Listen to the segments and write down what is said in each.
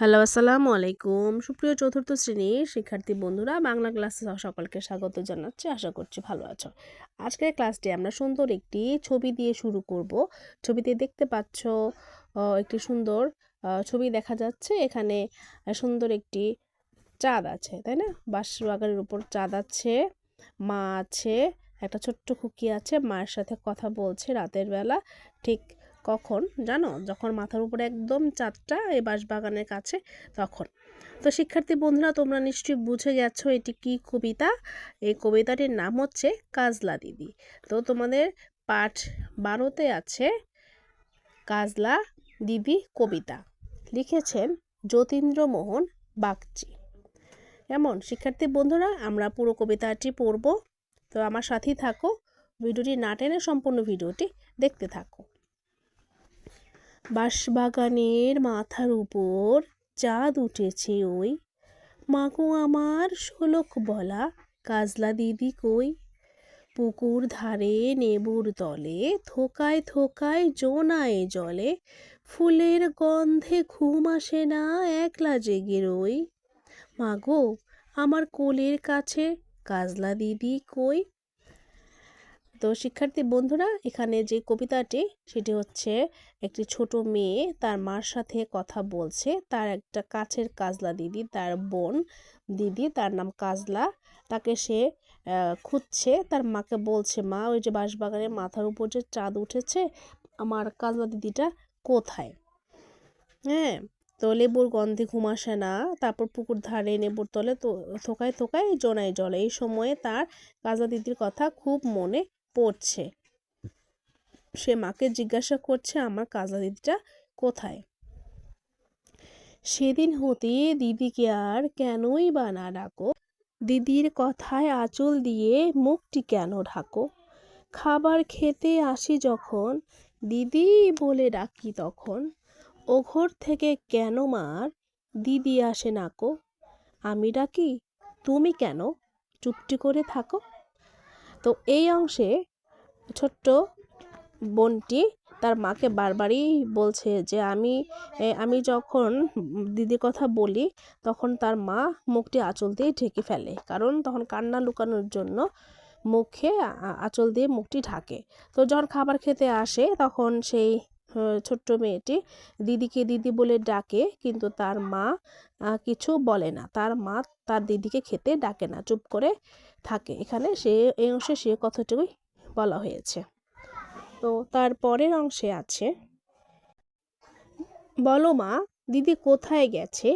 Hello, আসসালামু আলাইকুম। সুপ্রিয় চতুর্থ শ্রেণির শিক্ষার্থী বন্ধুরা, বাংলা ক্লাসে সকলকে স্বাগত জানাচ্ছি। আশা করছি ভালো আছো। আজকের ক্লাসটি আমরা সুন্দর একটি ছবি দিয়ে শুরু করব। ছবিতে দেখতে পাচ্ছ একটি সুন্দর ছবি দেখা যাচ্ছে। এখানে সুন্দর একটি চাঁদ আছে, তাই না? বাঁশবাগানের উপর চাঁদ আছে, মা আছে, একটা ছোট্ট খুকি আছে, মায়ের সাথে কথা বলছে রাতের বেলা। ঠিক কখন জানো? যখন মাথার উপরে একদম চাঁদটা এই বাঁশবাগানের কাছে, তখন। তো শিক্ষার্থী বন্ধুরা, তোমরা নিশ্চয়ই বুঝে গেছো এটি কি কবিতা? এই কবিতাটির নাম হচ্ছে কাজলা দিদি। তো তোমাদের পাঠ বারোতে আছে, কাজলা দিদি কবিতা। লিখেছেন যতীন্দ্রমোহন বাগচি। এমন শিক্ষার্থী বন্ধুরা, আমরা পুরো কবিতাটি পড়ব। তো আমার সাথেই থাকো। ভিডিওটি না টেনে সম্পূর্ণ ভিডিওটি দেখতে থাকো। বাঁশবাগানের মাথার উপর চাঁদ উঠেছে ওই। মাগো আমার শোলক বলা, কাজলা দিদি কই? পুকুর ধারে নেবুর তলে, থোকায় থোকায় জোনায় জলে, ফুলের গন্ধে ঘুম আসে না একলা জেগে রই। মাগো, আমার কোলের কাছে কাজলা দিদি কই? তো শিক্ষার্থী বন্ধুরা, এখানে যে কবিতাটি, সেটি হচ্ছে একটি ছোট মেয়ে তার মার সাথে কথা বলছে। তার একটা কাছের কাজলা দিদি, তার বোন দিদি, তার নাম কাজলা। তাকে সে খুঁজছে, তার মাকে বলছে, মা, ওই যে বাঁশবাগানের মাথার উপর যে চাঁদ উঠেছে, আমার কাজলা দিদিটা কোথায়? হ্যাঁ তো লেবুর গন্ধে ঘুম আসে না, তারপর পুকুর ধারে নেবুর তলে তো, থোকায় থোকায় জোনায় জলে। এই সময়ে তার কাজলা দিদির কথা খুব মনে পড়ছে। সে মাকে জিজ্ঞাসা করছে, আমার কাজলা দিদিটা কোথায়? সেদিন হতে দিদিকে আর কেনই বা না ডাকো। দিদির কথায় আঁচল দিয়ে মুখটি কেন ঢাকো? খাবার খেতে আসি যখন, দিদি বলে ডাকি তখন। ও ঘর থেকে কেন মার দিদি আসে নাকো আমি ডাকি, তুমি কেন? চুপটি করে থাকো। তো এই অংশে ছোট্ট বোনটি তার মাকে বারবারই বলছে যে আমি আমি যখন দিদির কথা বলি, তখন তার মা মুখটি আঁচল দিয়ে ঢেকে ফেলে। কারণ তখন কান্না লুকানোর জন্য মুখে আঁচল দিয়ে মুখটি ঢাকে। তো যখন খাবার খেতে আসে, তখন সেই ছোট্ট মেয়েটি দিদিকে দিদি বলে ডাকে, কিন্তু তার মা কিছু বলে না। তার মা তার দিদিকে খেতে ডাকে না, চুপ করে থাকে। এখানে সে এই অংশে সে কথাটুকুই বলা হয়েছে। তো তার পরের অংশে আছে, বলো মা, দিদি কোথায় গেছে?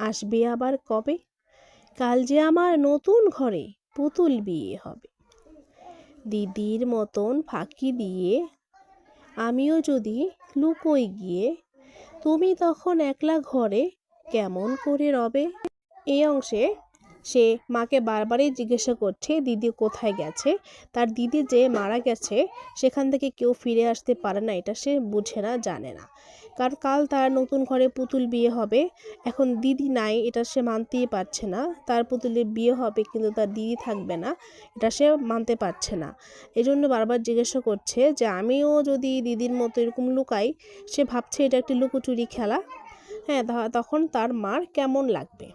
আসবে আবার কবে? কাল যে আমার নতুন ঘরে পুতুল বিয়ে হবে। দিদির মতন ফাঁকি দিয়ে আমিও যদি লুকোই গিয়ে, তুমি তখন একলা ঘরে কেমন করে রবে? এই অংশে সে মাকে বারবারই জিজ্ঞাসা করছে, দিদি কোথায় গেছে? তার দিদি যে মারা গেছে, সেখান থেকে কেউ ফিরে আসতে পারে না, এটা সে বুঝে না, জানে না। কারণ কাল তার নতুন ঘরে পুতুল বিয়ে হবে। এখন দিদি নাই, এটা সে মানতেই পারছে না। তার পুতুলের বিয়ে হবে, কিন্তু তার দিদি থাকবে না, এটা সে মানতে পারছে না। এই জন্য বারবার জিজ্ঞাসা করছে যে, আমিও যদি দিদির মতো এরকম লুকাই, সে ভাবছে এটা একটি লুকোচুরি খেলা? হ্যাঁ তখন তার মার কেমন লাগবে?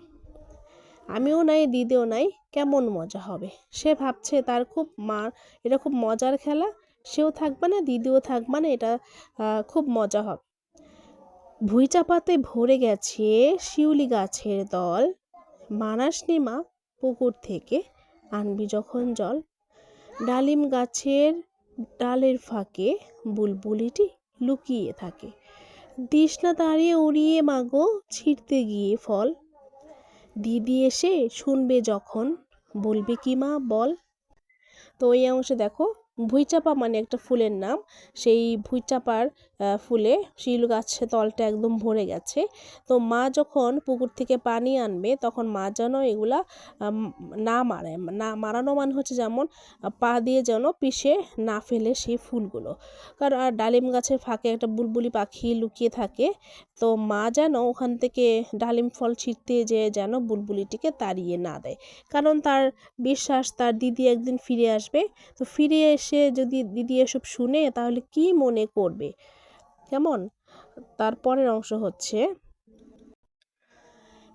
আমিও নাই, দিদিও নাই, কেমন মজা হবে? সে ভাবছে তার খুব মা, এটা খুব মজার খেলা, সেও থাকবে না, দিদিও থাকবে না, এটা খুব মজা হবে। ভুঁই চাপাতে ভরে গেছে শিউলি গাছের দল। মানাস মা পুকুর থেকে আনবি যখন জল। ডালিম গাছের ডালের ফাঁকে বুলবুলিটি লুকিয়ে থাকে। দিস না দাঁড়িয়ে উড়িয়ে মাগো, ছিঁড়তে গিয়ে ফল। দিদি এসে শুনবে যখন। বলবে কি মা, বল। তো এই অংশে দেখো, ভুঁইচাপা মানে একটা ফুলের নাম। সেই ভুঁইচাপার ফুলে শিল গাছের তলটা একদম ভরে গেছে। তো মা যখন পুকুর থেকে পানি আনবে, তখন মা যেন এগুলা না মারে। না, মারানো মানে হচ্ছে যেমন পা দিয়ে যেন পিষে না ফেলে সেই ফুলগুলো। কারণ, আর ডালিম গাছের ফাঁকে একটা বুলবুলি পাখি লুকিয়ে থাকে, তো মা যেন ওখান থেকে ডালিম ফল ছিঁড়তে যেয়ে যেন বুলবুলিটিকে তাড়িয়ে না দেয়। কারণ, তার বিশ্বাস, তার দিদি একদিন ফিরে আসবে। তো ফিরে এসে যদি দিদি এসব শুনে, তাহলে কি মনে করবে? কেমন? তারপরের অংশ হচ্ছে,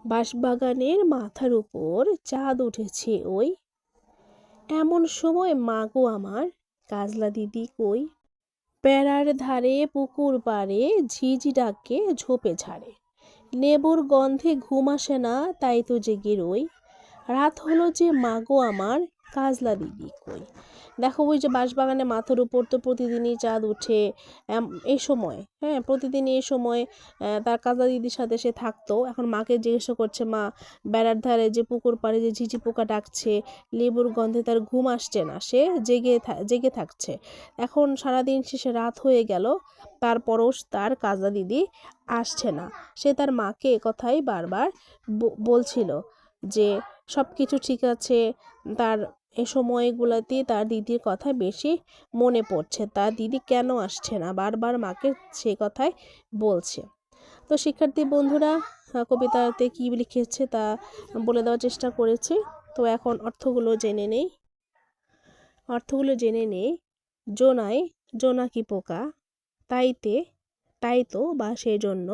বাঁশবাগানের মাথার উপর চাঁদ উঠেছে ওই। এমন সময় মা গো আমার, কাজলা দিদি কই, পেড়ার ধারে পুকুর পাড়ে ঝিঝি ডাকে ঝোপে ঝাড়ে। নেবুর গন্ধে ঘুম আসে না, তাই তো জেগে রই। রাত হলো যে মাগো আমার কাজলা দিদি কই? দেখো ওই যে বাঁশবাগানে মাথার উপর তো প্রতিদিনই চাঁদ উঠে এই সময় হ্যাঁ প্রতিদিনই এই সময় তার কাজলা দিদির সাথে সে থাকতো। এখন মাকে জিজ্ঞাসা করছে, মা, বেড়ার ধারে যে পুকুর পাড়ে যে ঝিঝি পোকা ডাকছে, লেবুর গন্ধে তার ঘুম আসছে না। সে জেগে জেগে থাকছে। এখন সারাদিন শেষে রাত হয়ে গেল, তারপরও তার কাজলা দিদি আসছে না। সে তার মাকে কথাই বারবার বলছিল যে সব কিছু ঠিক আছে, তার এ সময়গুলোতে তার দিদির কথা বেশি মনে পড়ছে। তার দিদি কেন আসছে না? বারবার মাকে সে কথাই বলছে। তো শিক্ষার্থী বন্ধুরা কবিতাতে কী লিখেছে তা বলে দেওয়ার চেষ্টা করেছি। তো এখন অর্থগুলো জেনে নেই। অর্থগুলো জেনে নেই। জোনায় জোনাকি পোকা? তাইতে তাই তো বা সেই জন্য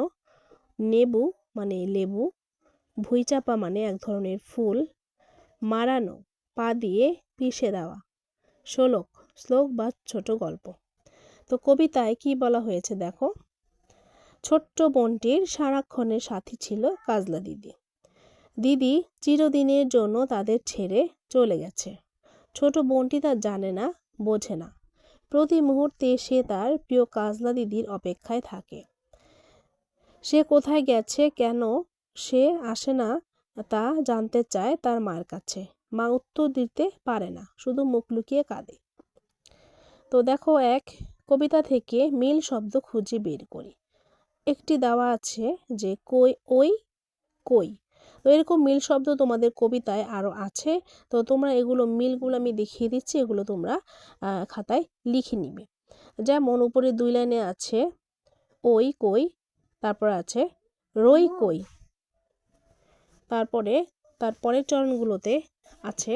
নেবু মানে লেবু, ভুইচাপা মানে এক ধরনের ফুল, মারানো পা দিয়ে পিষে দেওয়া। শ্লোক শ্লোক বা ছোট গল্প। তো কবিতায় কি বলা হয়েছে দেখো? ছোট্ট বোনটির সারাক্ষণের সাথী ছিল কাজলা দিদি। দিদি চিরদিনের জন্য তাদের ছেড়ে চলে গেছে। ছোট বোনটি তা জানে না, বোঝে না। প্রতি মুহূর্তে সে তার প্রিয় কাজলা দিদির অপেক্ষায় থাকে। সে কোথায় গেছে, কেন সে আসে না, তা জানতে চায় তার মার কাছে। মা উত্তর দিতে পারে না, শুধু মুখ লুকিয়ে কাঁদে। তো দেখো এক কবিতা থেকে মিল শব্দ খুঁজে বের করি। একটি দেওয়া আছে যে, কই, ওই, কই। তো এরকম মিল শব্দ তোমাদের কবিতায় আরও আছে। তো তোমরা এগুলো মিলগুলো আমি দেখিয়ে দিচ্ছি, এগুলো তোমরা খাতায় লিখে নিবে। যেমন উপরে দুই লাইনে আছে, ওই, কই। তারপর আছে, রই, কই। তারপরে, তার পরের চরণগুলোতে আছে।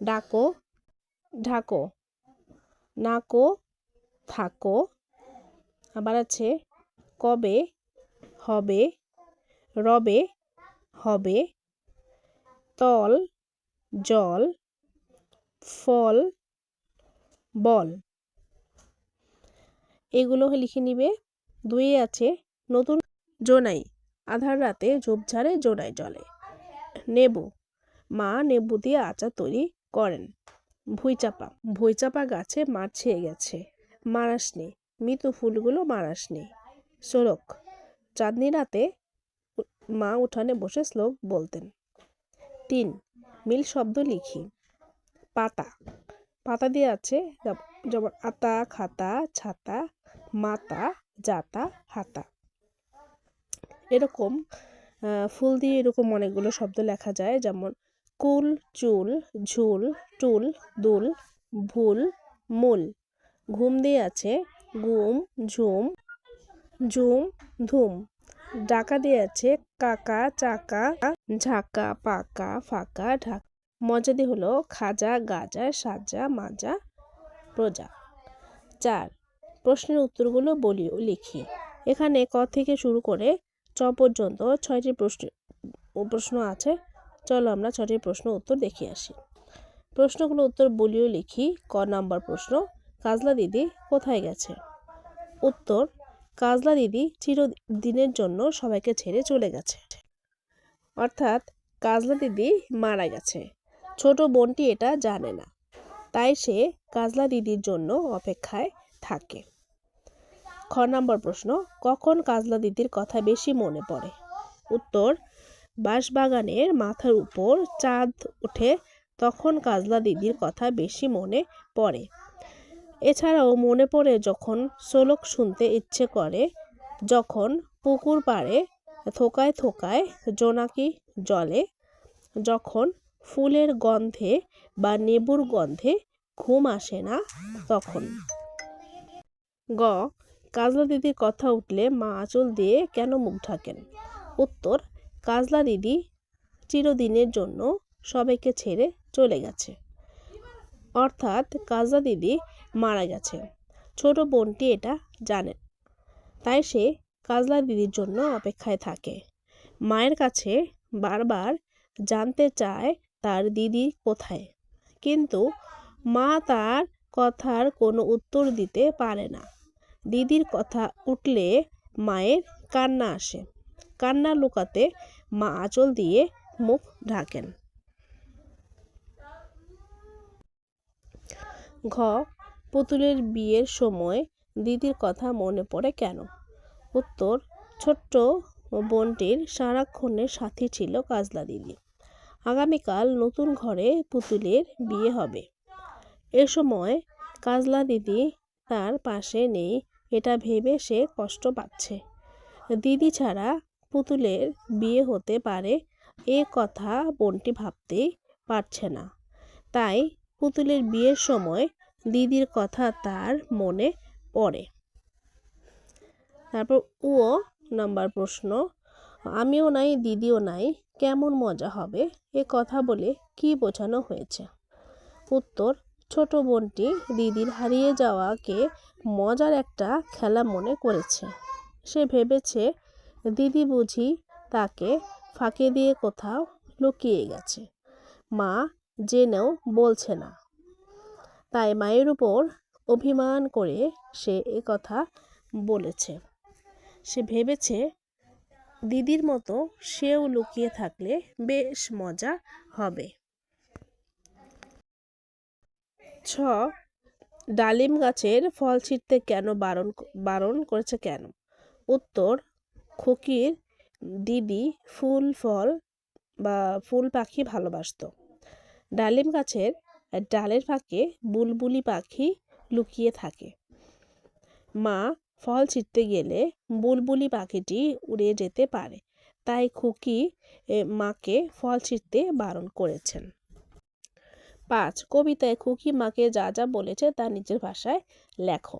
ডাকো, ঢাকো, নাকো, থাকো। আবার আছে, কবে, হবে, রবে, হবে, তল, জল, ফল, বল। এগুলো লিখে নিবে। দুই আছে, নতুন জোনাই। আধার রাতে ঝোপঝাড়ে জোনাই জলে নেবু মা নেবু দিয়ে আচার তৈরি করেন। ভুইচাপা। ভুইচাপা গাছে মার ছেয়ে গেছে। মারাস নেই। মৃত ফুলগুলো মারাস নেই। সোলক। চাঁদনি রাতে মা উঠানে বসে শ্লোক বলতেন। তিন। মিল শব্দ লিখি। পাতা। পাতা দিয়ে আছে যেমন আতা, খাতা, ছাতা, মাতা, জাতা, হাতা। এরকম ফুল দিয়ে এরকম অনেকগুলো শব্দ লেখা যায়। যেমন কুল, চুল, ঝুল, টুল, দুল, ভুল, মূল। ঘুম দিয়ে আছে, গুম, ঝুম ঝুম, ধুম। ডাকা দিয়ে আছে, কাকা, চাকা, ঝাঁকা, পাকা, ফাঁকা, ঢাকা। মজাদি হলো খাজা, গাজা, সাজা, মাজা, প্রজা। চার, প্রশ্নের উত্তরগুলো বলি, লিখি। এখানে ক থেকে শুরু করে চ পর্যন্ত ছয়টি প্রশ্ন প্রশ্ন আছে। চলো আমরা ছয়টি প্রশ্ন উত্তর দেখে আসি। প্রশ্নগুলো উত্তর বলিও লিখি, ক নাম্বার প্রশ্ন, কাজলা দিদি কোথায় গেছে? উত্তর, কাজলা দিদি চিরদিনের জন্য সবাইকে ছেড়ে চলে গেছে। অর্থাৎ কাজলা দিদি মারা গেছে। ছোট বোনটি এটা জানে না। তাই সে কাজলা দিদির জন্য অপেক্ষায় থাকে। খ নম্বর প্রশ্ন, কখন কাজলা দিদির কথা বেশি মনে পড়ে? উত্তর বাঁশবাগানের মাথার উপর চাঁদ ওঠে, তখন কাজলা দিদির কথা বেশি মনে পড়ে। এছাড়াও মনে পড়ে যখন শোলক শুনতে ইচ্ছে করে, যখন পুকুর পাড়ে থোকায় থোকায় জোনাকি জলে, যখন ফুলের গন্ধে বা নেবুর গন্ধে ঘুম আসে না তখন। গ, কাজলা দিদির কথা উঠলে মা আঁচল দিয়ে কেন মুখ ঢাকেন? উত্তর কাজলা দিদি চিরদিনের জন্য সবাইকে ছেড়ে চলে গেছে। অর্থাৎ কাজলা দিদি মারা গেছে। ছোট বোনটি এটা জানে। তাই সে কাজলা দিদির জন্য অপেক্ষায় থাকে। মায়ের কাছে বারবার জানতে চায় তার দিদি কোথায়। কিন্তু মা তার কথার কোনো উত্তর দিতে পারে না। দিদির কথা উঠলে মায়ের কান্না আসে। কান্না লুকাতে মা আঁচল দিয়ে মুখ ঢাকেন। ঘ, পুতুলের বিয়ের সময় দিদির কথা মনে পড়ে কেন? উত্তর, ছোট্ট বোনটির সারাক্ষণের সাথী ছিল কাজলা দিদি। আগামীকাল নতুন ঘরে পুতুলের বিয়ে হবে। এ সময় কাজলা দিদি তার পাশে নেই, এটা ভেবে সে কষ্ট পাচ্ছে। দিদি ছাড়া পুতুলের বিয়ে হতে পারে এ কথা বোনটি ভাবতেই পারছে না। তাই পুতুলের বিয়ের সময় দিদির কথা তার মনে পড়ে। তারপর ও নাম্বার প্রশ্ন, আমিও নাই, দিদিও নাই, কেমন মজা হবে? এ কথা বলে কি বোঝানো হয়েছে? উত্তর, ছোট বোনটি দিদির হারিয়ে যাওয়াকে মজার একটা খেলা মনে করেছে। সে ভেবেছে দিদি বুঝি তাকে ফাঁকে দিয়ে কোথাও লুকিয়ে গেছে। মা জেনেও বলছে না। তাই মায়ের উপর অভিমান করে সে এ কথা বলেছে। সে ভেবেছে দিদির মতো সেও লুকিয়ে থাকলে বেশ মজা হবে। ছ, ডালিম গাছের ফল ছিঁড়তে কেন বারণ বারণ করেছে কেন? উত্তর খুকির দিদি ফুল, ফল বা ফুল পাখি ভালোবাসতো। ডালিম গাছের ডালের ফাঁকে বুলবুলি পাখি লুকিয়ে থাকে। মা ফল ছিঁড়তে গেলে বুলবুলি পাখিটি উড়ে যেতে পারে। তাই খুকি মাকে ফল ছিঁড়তে বারণ করেছেন। পাঁচ, কবিতায় খুকি মাকে যা যা বলেছে তা নিজের ভাষায় লেখো।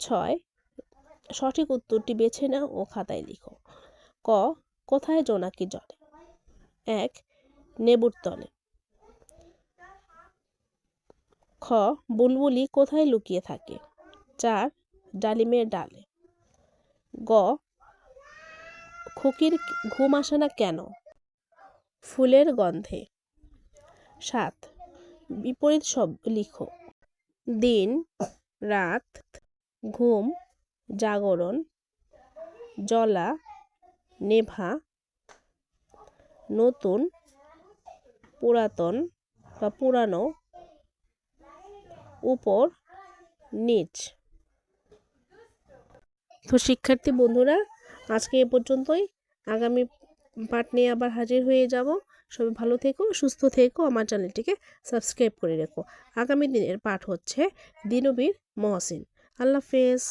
ছয় সঠিক উত্তরটি বেছে নাও ও খাতায় লিখো। ক, কোথায় জোনাকি জলে? এক, নেবুর তলে। খ, বুলবুলি কোথায় লুকিয়ে থাকে? চার, ডালিমের ডালে। গ, খুকির ঘুম আসে না কেন? ফুলের গন্ধে। সাত, বিপরীত শব্দ লিখো। দিন, রাত, ঘুম জাগরণ, জলা, নেভা, নতুন, পুরাতন বা পুরানো, উপর, নিচ। তো শিক্ষার্থী বন্ধুরা, আজকে এ পর্যন্তই। আগামী পাঠ নিয়ে আবার হাজির হয়ে যাব। সবাই ভালো থেকো, সুস্থ থেকো, আমার চ্যানেলটিকে সাবস্ক্রাইব করে রেখো। আগামী দিনের পাঠ হচ্ছে দিনবীর মহসিন। আল্লাহ হাফেজ।